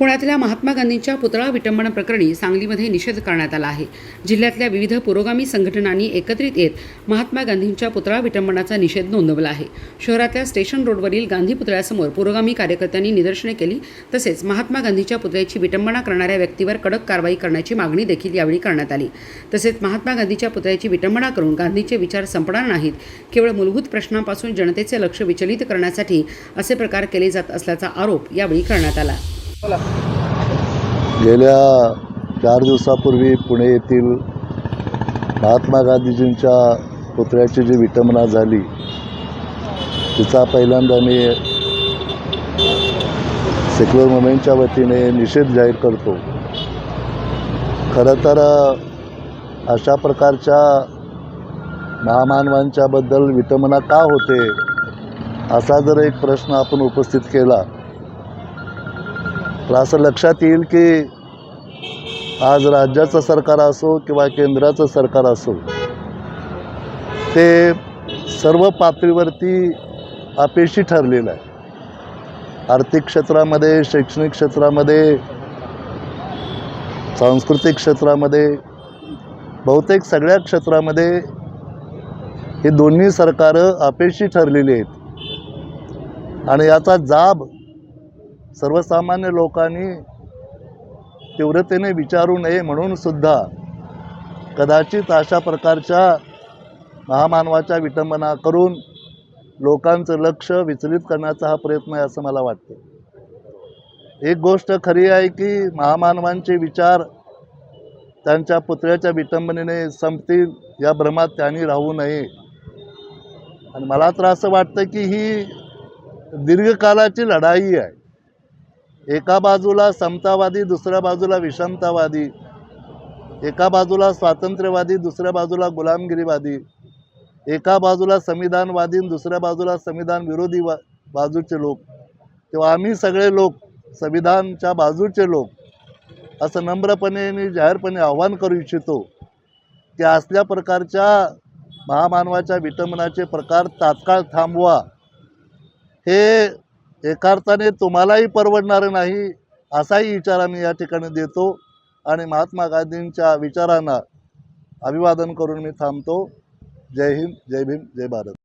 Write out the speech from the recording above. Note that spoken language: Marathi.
पुण्यातल्या महात्मा गांधींच्या पुतळा विटंबना प्रकरणी सांगलीमध्ये निषेध करण्यात आला आहे. जिल्ह्यातल्या विविध पुरोगामी संघटनांनी एकत्रित येत महात्मा गांधींच्या पुतळा विटंबनाचा निषेध नोंदवला आहे. शहरातल्या स्टेशन रोडवरील गांधी पुतळ्यासमोर पुरोगामी कार्यकर्त्यांनी निदर्शने केली तसेच महात्मा गांधीच्या पुतळ्याची विटंबना करणाऱ्या व्यक्तीवर कडक कारवाई करण्याची मागणी देखील यावेळी करण्यात आली. तसेच महात्मा गांधीच्या पुतळ्याची विटंबना करून गांधीचे विचार संपणार नाहीत केवळ मूलभूत प्रश्नांपासून जनतेचे लक्ष विचलित करण्यासाठी असे प्रकार केले जात असल्याचा आरोप यावेळी करण्यात आला. गेल्या चार दिवसापूर्वी पुणे येथील महात्मा गांधीजींच्या पुतळ्याची जी विटंबना झाली तिचा पहिल्यांदा मी सेक्युलर मुवमेंटच्या वतीने निषेध जाहीर करतो. खरं तर अशा प्रकारच्या महामानवांच्याबद्दल विटंबना का होते असा जर एक प्रश्न आपण उपस्थित केला तर असं लक्षात येईल की आज राज्याचं सरकार असो किंवा केंद्राचं सरकार असो ते सर्व पातळीवरती अपेक्षी ठरलेलं आहे. आर्थिक क्षेत्रामध्ये शैक्षणिक क्षेत्रामध्ये सांस्कृतिक क्षेत्रामध्ये बहुतेक सगळ्या क्षेत्रामध्ये हे दोन्ही सरकारं अपेक्षी ठरलेली आहेत. आणि याचा जाब सर्वसामान्य लोकांनी तीव्रतेने विचारू नये म्हणून सुद्धा कदाचित अशा प्रकारच्या महामानवाच्या विटंबना करून लोकांचं लक्ष विचलित करण्याचा हा प्रयत्न आहे असं मला वाटतं. एक गोष्ट खरी आहे की महामानवांचे विचार त्यांच्या पुतळ्याच्या विटंबनेने संपतील या भ्रमात त्यांनी राहू नये. आणि मला तर असं वाटतं की ही दीर्घकालाची लढाई आहे. एका बाजूला समतावादी दुसऱ्या बाजूला विषमतावादी. एका बाजूला स्वातंत्र्यवादी दुसऱ्या बाजूला गुलामगिरीवादी. एका बाजूला संविधानवादी आणि दुसऱ्या बाजूला संविधान विरोधी वा बाजूचे लोक. तेव्हा आम्ही सगळे लोक संविधानच्या बाजूचे लोक असं नम्रपणे मी जाहीरपणे आव्हान करू इच्छितो की असल्या प्रकारच्या महामानवाच्या विटंबनाचे प्रकार तात्काळ थांबवा. हे एका अर्थाने तुम्हालाही परवडणारं नाही असाही इशारा मी या ठिकाणी देतो. आणि महात्मा गांधींच्या विचारांना अभिवादन करून मी थांबतो. जय हिंद जय भीम जय भारत.